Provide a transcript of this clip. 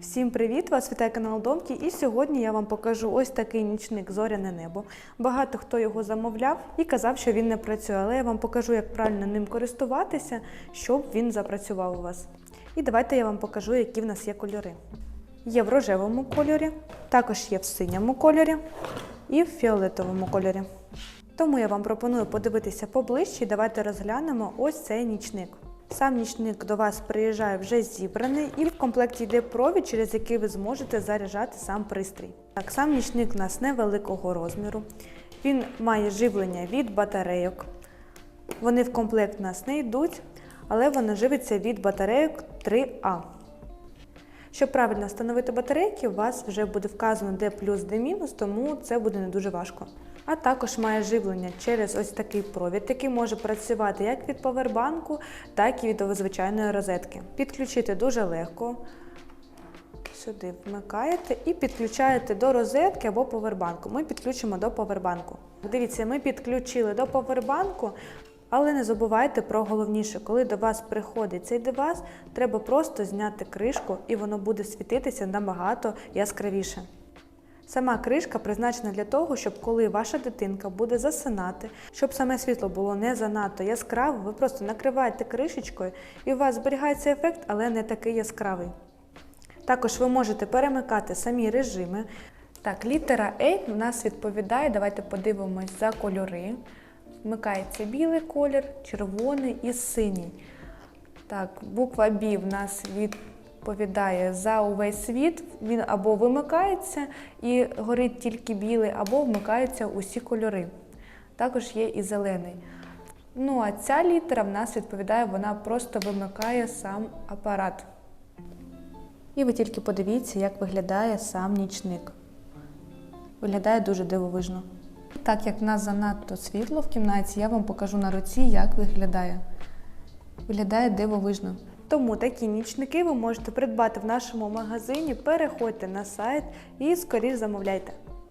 Всім привіт! Вас вітає канал Домки. І сьогодні я вам покажу ось такий нічник Зоряне небо. Багато хто його замовляв і казав, що він не працює, але я вам покажу, як правильно ним користуватися, щоб він запрацював у вас. І давайте я вам покажу, які в нас є кольори. Є в рожевому кольорі, також є в синьому кольорі і в фіолетовому кольорі. Тому я вам пропоную подивитися поближче і давайте розглянемо ось цей нічник. Сам нічник до вас приїжджає вже зібраний, і в комплекті йде провід, через який ви зможете заряджати сам пристрій. Так, сам нічник у нас невеликого розміру. Він має живлення від батарейок. Вони в комплект у нас не йдуть, але воно живиться від батарейок 3А. Щоб правильно встановити батарейки, у вас вже буде вказано де плюс, де мінус, тому це буде не дуже важко. А також має живлення через ось такий провід, який може працювати як від повербанку, так і від звичайної розетки. Підключити дуже легко. Сюди вмикаєте і підключаєте до розетки або повербанку. Ми підключимо до повербанку. Дивіться, ми підключили до повербанку, але не забувайте про головніше, коли до вас приходить цей девайс, треба просто зняти кришку і воно буде світитися набагато яскравіше. Сама кришка призначена для того, щоб коли ваша дитинка буде засинати, щоб саме світло було не занадто яскраве, ви просто накриваєте кришечкою і у вас зберігається ефект, але не такий яскравий. Також ви можете перемикати самі режими. Так, літера A в нас відповідає, давайте подивимось за кольори. Вмикається білий колір, червоний і синій. Так, буква B в нас відповідає за увесь світ. Він або вимикається і горить тільки білий, або вмикаються усі кольори. Також є і зелений. Ну а ця літера в нас відповідає, вона просто вимикає сам апарат. І ви тільки подивіться, як виглядає сам нічник. Виглядає дуже дивовижно. Так як в нас занадто світло в кімнаті, я вам покажу на руці, як виглядає. Виглядає дивовижно. Тому такі нічники ви можете придбати в нашому магазині. Переходьте на сайт і скоріш замовляйте.